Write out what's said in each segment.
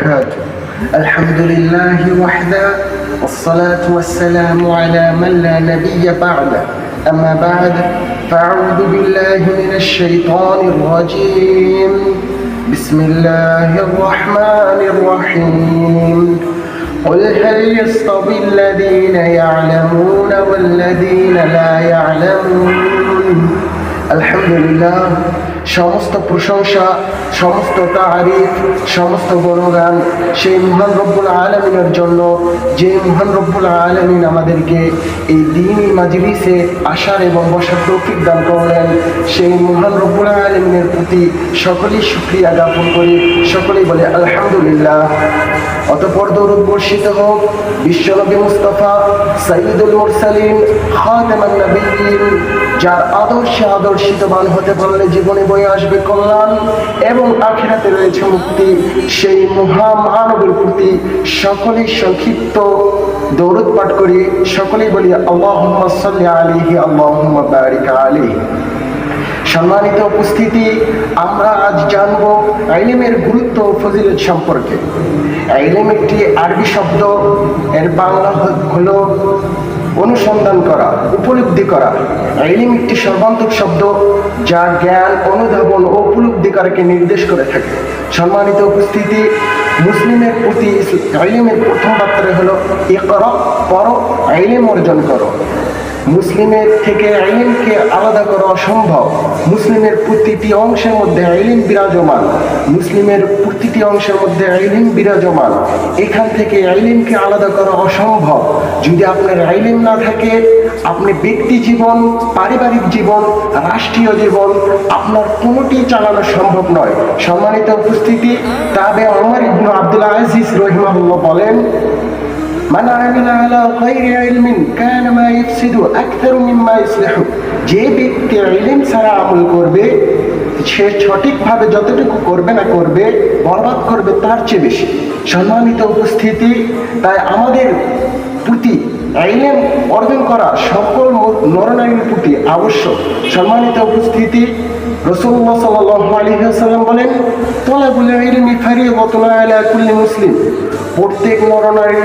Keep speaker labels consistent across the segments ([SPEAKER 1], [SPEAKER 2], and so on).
[SPEAKER 1] وبركاته. الحمد لله وحده والصلاة والسلام على من لا نبي بعده. أما بعد فأعوذ بالله من الشيطان الرجيم. بسم الله الرحمن الرحيم. قل هل يستوي الذين يعلمون والذين لا يعلمون؟ আলহামদুলিল্লাহ, সমস্ত প্রশংসা, সমস্ত তারিফ সমস্ত গুণগান সেই মহান রব্বুল আলমিনের জন্য, যে মহান রব্বুল আলমিন আমাদেরকে এই দিনই মাজলিসে আসার এবং বসার তৌফিক দান করলেন। সেই মহান রব্বুল আলমিনের প্রতি সকলেই সুক্রিয়া জ্ঞাপন করি, সকলেই বলে আলহামদুলিল্লাহ। অতপর দৌরদ বর্ষিত হোক, বিশ্বনবী মুস্তফা সঈদুল মুরসালিন, খাতেমান নবীন যার আদর্শে আদর্শিতবান হতে পারলে জীবনে বয়ে আসবে কল্যাণ এবং আখিরাতে রয়েছে মুক্তি। সেই মহামানবের প্রতি সকলেই সংক্ষিপ্ত দৌড়ত পাঠ করি। সকলেই বলি আলিহি আলিহি সম্মানিত উপস্থিতি, আমরা আজ জানব আইলেমের গুরুত্ব ফজিলত সম্পর্কে। আইলেম একটি আরবি শব্দ, এর বাংলা হলো অনুসন্ধান করা, উপলব্ধি করা। এলিম একটি সর্বান্তক শব্দ যা জ্ঞান, অনুধাবন ও উপলব্ধি করাকে নির্দেশ করে থাকে। সম্মানিত উপস্থিতি, মুসলিমের প্রতি এলিমের প্রথম বার্তা হলো এ কর পর এলিম অর্জন করো। মুসলিমের থেকে আইলিমকে আলাদা করা অসম্ভব। মুসলিমের প্রতিটি অংশের মধ্যে আইলিম বিরাজমান। মুসলিমের প্রতিটি অংশের মধ্যে আইলিম বিরাজমান। এখান থেকে আইলিমকে আলাদা করা অসম্ভব। যদি আপনার আইলিম না থাকে, আপনি ব্যক্তি জীবন, পারিবারিক জীবন, রাষ্ট্রীয় জীবন, আপনার কোনোটি চালানো সম্ভব নয়। সম্মানিত উপস্থিতি, তবে আমার ইবনু আব্দুল আজিজ রহিমাহুল্লাহ বলেন من عمل على غير علم كان ما يفسد أكثر مما يصلح যে ব্যক্তি ইলম ছাড়া আমল করবে সে সঠিকভাবে যতটুকু করবে না করবে বরবাদ করবে তার চেয়ে বেশি সম্মানিত উপস্থিতি তাই আমাদের প্রতি আইলেম অর্জন করা সকল নরনারীর প্রতি আবশ্যক সম্মানিত উপস্থিতি বলেন মুসলিম। প্রত্যেক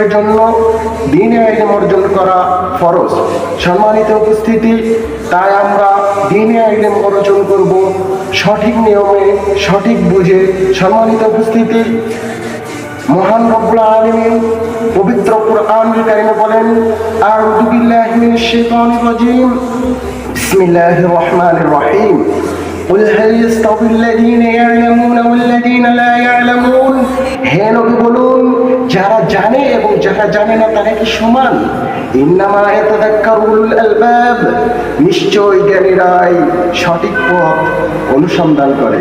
[SPEAKER 1] জন্য দিনে অর্জন করা ফরজ। সম্মানিত উপস্থিতি, তাই আমরা দিনে অর্জন সঠিক নিয়মে, সঠিক বুঝে। সম্মানিত উপস্থিতি, মহান রব্বুল আলামিন পবিত্র কোরআনুল বলেন, আউযু বিল্লাহি মিনাশ শাইতানির রহিম। قل هل يستوي الذين يعلمون والذين لا يعلمون হে নবী বলুন যারা জানে এবং যারা জানে না তারা কি সমান ইন্নামা ইয়াতাযাক্কারুল আলবাব নিশ্চয় জ্ঞানীরাই সঠিক পথ অনুসন্ধান করে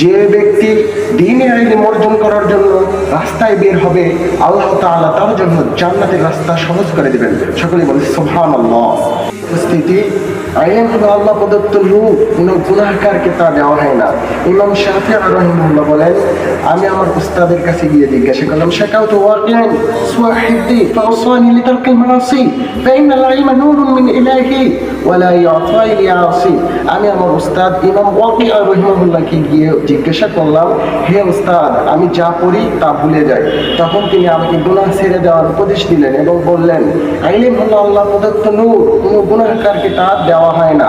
[SPEAKER 1] যে ব্যক্তি দিনে আইনে অর্জন করার জন্য রাস্তায় বের হবে, আল্লাহ তাআলা তার জন্য জান্নাতের রাস্তা সহজ করে দেবেন। সকলে বলে সোহান উপস্থিতি, আইন হলো আল্লাহ প্রদত্ত রূপ, কোনো গুণাহকারকে তা দেওয়া হয় না। ইমাম শাহি রহিমুল্লাহ বলেন, আমি আমার উস্তাদের কাছে গিয়ে জিজ্ঞাসা করলাম সেটাও তো ওয়াকিয়ান সুয়াহিদ্দি ফাউসানি লিতারকিল মানাসি ফাইনাল ইলমা নূরুন মিন ইলাহি। ওয়ালা ইয়াফাইল ইয়াসি আমি আমার উস্তাদ ইমাম ওয়াকিয়া রহিমাহুল্লাহকে গিয়ে জিজ্ঞাসা করলাম, হে উস্তাদ, আমি যা পড়ি তা ভুলে যাই। তখন তিনি আমাকে গুনাহ ছেড়ে দেওয়ার উপদেশ দিলেন এবং বললেন আইলিম আল্লাহ প্রদত্ত নূর, কোনো গুনাহকারকে তা দেওয়া হয় না।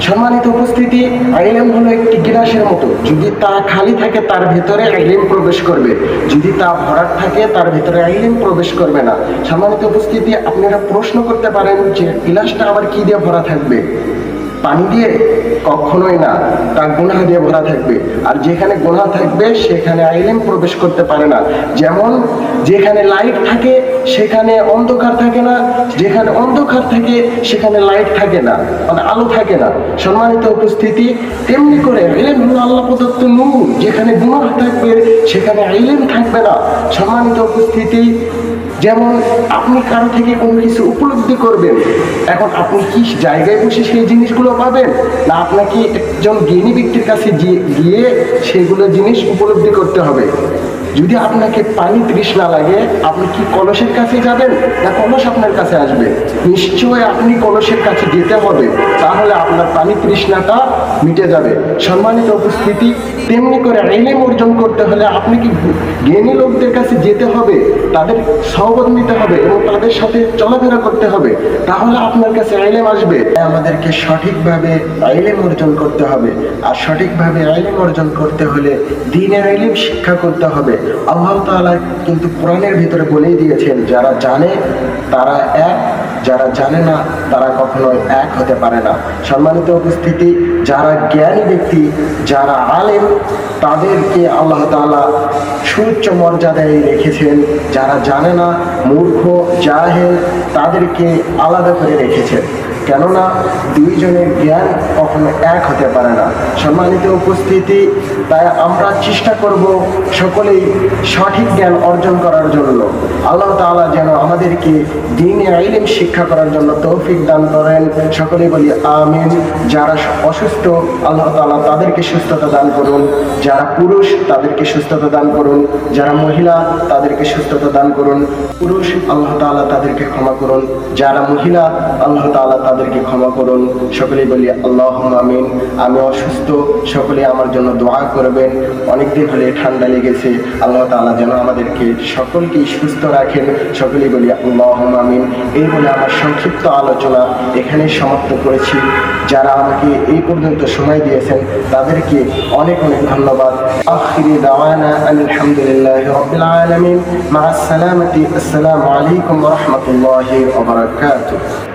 [SPEAKER 1] সম্মানিত উপস্থিতি, আইলেম হলো একটি গিলাসের মতো। যদি তা খালি থাকে, তার ভেতরে আইলেম প্রবেশ করবে। যদি তা ভরাট থাকে, তার ভেতরে আইলেম প্রবেশ করবে না। সম্মানিত উপস্থিতি, আপনারা প্রশ্ন করতে পারেন যে গিলাসটা আবার কি দিয়ে ভরা থাকবে? পানি দিয়ে কখনোই না তা গুনাহ দিয়ে ভরা থাকবে। আর যেখানে গুনাহ থাকবে, সেখানে আইলেম প্রবেশ করতে পারে না। যেমন, যেখানে লাইট থাকে, সেখানে অন্ধকার থাকে না। যেখানে অন্ধকার থাকে, সেখানে লাইট থাকে না। মানে আলো থাকে না। সম্মানিত উপস্থিতি, তেমনি করে আল্লাহ প্রদত্ত নূর। যেখানে গুনাহ থাকবে, সেখানে আইলেম থাকবে না। সম্মানিত উপস্থিতি যেমন আপনি কারও থেকে কোনো কিছু উপলব্ধি করবেন, এখন আপনি কি জায়গায় বসে সেই জিনিসগুলো পাবেন? না আপনাকে একজন জ্ঞানী ব্যক্তির কাছে গিয়ে- গিয়ে সেগুলো জিনিস উপলব্ধি করতে হবে। যদি আপনাকে পানি তৃষ্ণা লাগে, আপনি কি কলসের কাছে যাবেন না কলস আপনার কাছে আসবে? নিশ্চয় আপনি কলসের কাছে যেতে হবে, তাহলে আপনার পানি তৃষ্ণাটা মিটে যাবে। সম্মানিত উপস্থিতি, তেমনি করে এলেম অর্জন করতে হলে আপনি কি জ্ঞানী লোকদের কাছে যেতে হবে, তাদের সহবত নিতে হবে এবং তাদের সাথে চলাফেরা করতে হবে, তাহলে আপনার কাছে আইলেম আসবে। আমাদেরকে সঠিকভাবে আইলেম অর্জন করতে হবে, আর সঠিকভাবে আইলেম অর্জন করতে হলে দিনের আইলেম শিক্ষা করতে হবে। আল্লাহ তাআলা কিন্তু কোরআনের ভিতরে বলেই দিয়েছেন, যারা জানে তারা এক যারা জানে না, তারা কখনোই এক হতে পারে না। সম্মানিত উপস্থিতি, যারা জ্ঞানী ব্যক্তি, যারা আলেম, তাদেরকে আল্লাহ তালা সুচ্চ মর্যাদায় রেখেছেন। যারা জানে না, মূর্খ, জাহেল, তাদেরকে আলাদা করে রেখেছেন। কেননা দুইজনের জ্ঞান কখনো এক হতে পারে না। সম্মানিত উপস্থিতি, তাই আমরা চেষ্টা করব সকলেই সঠিক জ্ঞান অর্জন করার জন্য। আল্লাহ তাআলা যেন আমাদেরকে দিনে আইলিম শিক্ষা করার জন্য তৌফিক দান করেন। সকলে বলি আমিন। যারা অসুস্থ, আল্লাহ তাআলা তাদেরকে সুস্থতা দান করুন। যারা পুরুষ, তাদেরকে সুস্থতা দান করুন। যারা মহিলা, তাদেরকে সুস্থতা দান করুন। পুরুষ, আল্লাহ তাআলা তাদেরকে ক্ষমা করুন। যারা মহিলা, আল্লাহ তাআলা তাদেরকে ক্ষমা করুন। সকলেই বলি আল্লাহ আমিন। আমি অসুস্থ সকলে আমার জন্য দোয়া করবেন। অনেকদিন হলে ঠান্ডা লেগেছে। আল্লাহ তাআলা যেন আমাদেরকে সকলকেই সুস্থ রাখেন। সকলেই বলি আল্লাহ আমিন। এই বলে আমার সংক্ষিপ্ত আলোচনা এখানে সমাপ্ত করেছি। যারা আমাকে এই পর্যন্ত সময় দিয়েছেন, তাদেরকে অনেক অনেক ধন্যবাদ। আখিরি দাওয়ানা আলহামদুলিল্লাহ রবিল আলমিন। মা আসসালামতি আসসালামু আলাইকুম রহমতুল্লাহি ওয়া বারাকাতুহু।